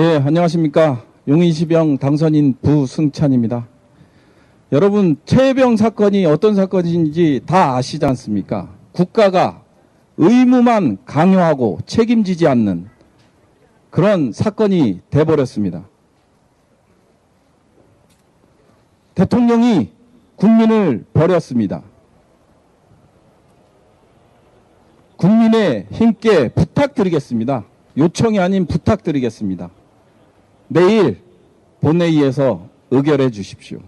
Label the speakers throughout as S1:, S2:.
S1: 예, 안녕하십니까. 용인시병 당선인 부승찬입니다. 여러분, 최혜병 사건이 어떤 사건인지 다 아시지 않습니까? 국가가 의무만 강요하고 책임지지 않는 그런 사건이 돼버렸습니다. 대통령이 국민을 버렸습니다. 국민의 힘께 부탁드리겠습니다. 요청이 아닌 부탁드리겠습니다. 내일 본회의에서 의결해 주십시오.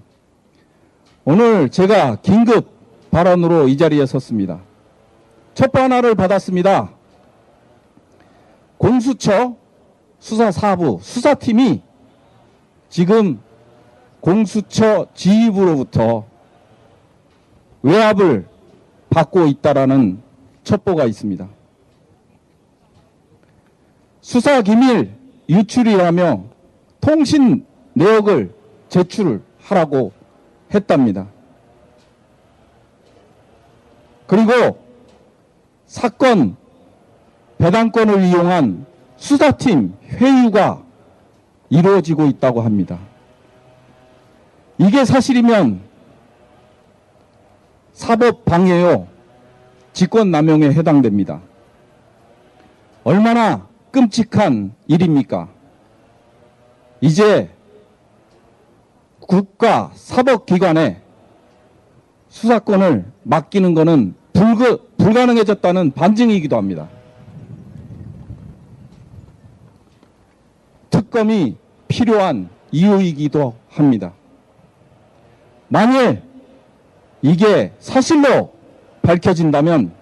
S1: 오늘 제가 긴급 발언으로 이 자리에 섰습니다. 첩보 하나를 받았습니다. 공수처 수사사부 수사팀이 지금 공수처 지휘부로부터 외압을 받고 있다라는 첩보가 있습니다. 수사 기밀 유출이라며 통신 내역을 제출하라고 했답니다. 그리고 사건 배당권을 이용한 수사팀 회유가 이루어지고 있다고 합니다. 이게 사실이면 사법 방해요, 직권 남용에 해당됩니다. 얼마나 끔찍한 일입니까? 이제 국가 사법기관에 수사권을 맡기는 것은 불그, 불가능해졌다는 반증이기도 합니다. 특검이 필요한 이유이기도 합니다. 만일 이게 사실로 밝혀진다면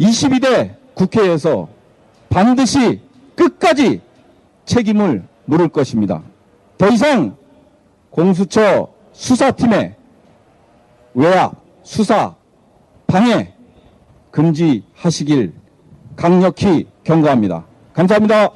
S1: 22대 국회에서 반드시 끝까지 책임을 물을 것입니다. 더 이상 공수처 수사팀의 외압, 수사, 방해 금지하시길 강력히 경고합니다. 감사합니다.